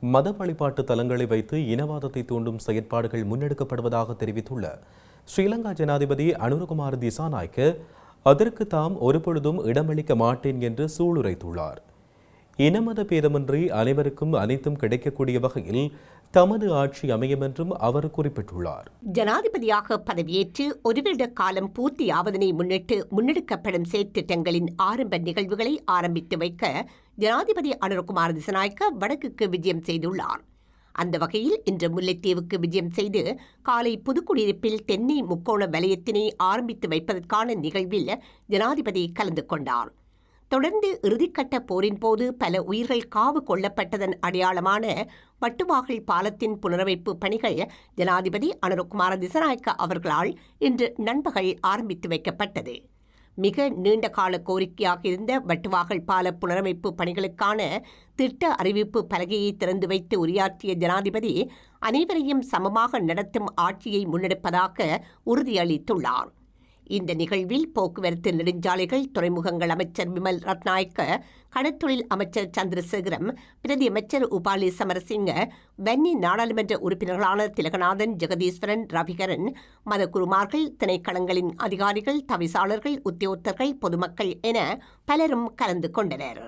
மத வழிபாட்டு தலங்களை வைத்து இனவாதத்தை தூண்டும் செயற்பாடுகள் முன்னெடுக்கப்படுவதாக தெரிவித்துள்ள ஸ்ரீலங்கா ஜனாதிபதி அனுரகுமார் திசாநாய்க்கு அதற்கு தாம் ஒருபொழுதும் இடமளிக்க மாட்டேன் என்று சூளுரைத்துள்ளார். இனமத பேதமின்றி அனைவருக்கும் அனைத்தும் கிடைக்கக்கூடிய வகையில் தமது ஆட்சி அமையும் என்றும் அவர் குறிப்பிட்டுள்ளார். ஜனாதிபதியாக பதவியேற்று ஒரு வருட காலம் பூர்த்தியாவதனை முன்னிட்டு முன்னெடுக்கப்படும் செயற்திட்டங்களின் ஆரம்ப நிகழ்வுகளை ஆரம்பித்து வைக்க ஜனாதிபதி அனுரகுமார் திசநாயக்க வடக்குக்கு விஜயம் செய்துள்ளார். அந்த வகையில் இன்று முல்லைத்தீவுக்கு விஜயம் செய்து காலை புதுக்குடியிருப்பில் தென்னை முக்கோண வலயத்தினை ஆரம்பித்து வைப்பதற்கான நிகழ்வில் ஜனாதிபதி கலந்து கொண்டார். தொடர்ந்து இறுதிக்கட்ட போரின் போது பல உயிர்கள் காவு கொள்ளப்பட்டதன் அடையாளமான வட்டுவாகல் பாலத்தின் புனரமைப்பு பணிகள் ஜனாதிபதி அனுரகுமார திசநாயக்க அவர்களால் இன்று நண்பகல் ஆரம்பித்து வைக்கப்பட்டது. மிக நீண்ட கால கோரிக்கையாக இருந்த வட்டுவாகல் பால புனரமைப்பு பணிகளுக்கான திட்ட அறிவிப்பு பலகையை திறந்து வைத்து உரையாற்றிய ஜனாதிபதி அனைவரையும் சமமாக நடத்தும் ஆட்சியை முன்னெடுப்பதாக உறுதியளித்துள்ளார். இந்த நிகழ்வில் போக்குவரத்து நெடுஞ்சாலைகள் துறைமுகங்கள் அமைச்சர் விமல் ரத்நாயக்க கடற்தொழில் அமைச்சர் சந்திரசேகரம் பிரதி அமைச்சர் உபாலி சமரசிங்க வன்னி நாடாளுமன்ற உறுப்பினர்களான திலகநாதன் ஜெகதீஸ்வரன் ரவிகரன் மதகுருமார்கள் திணைக்களங்களின் அதிகாரிகள் தவிசாளர்கள் உத்தியோகத்தர்கள் பொதுமக்கள் என பலரும் கலந்து கொண்டனர்.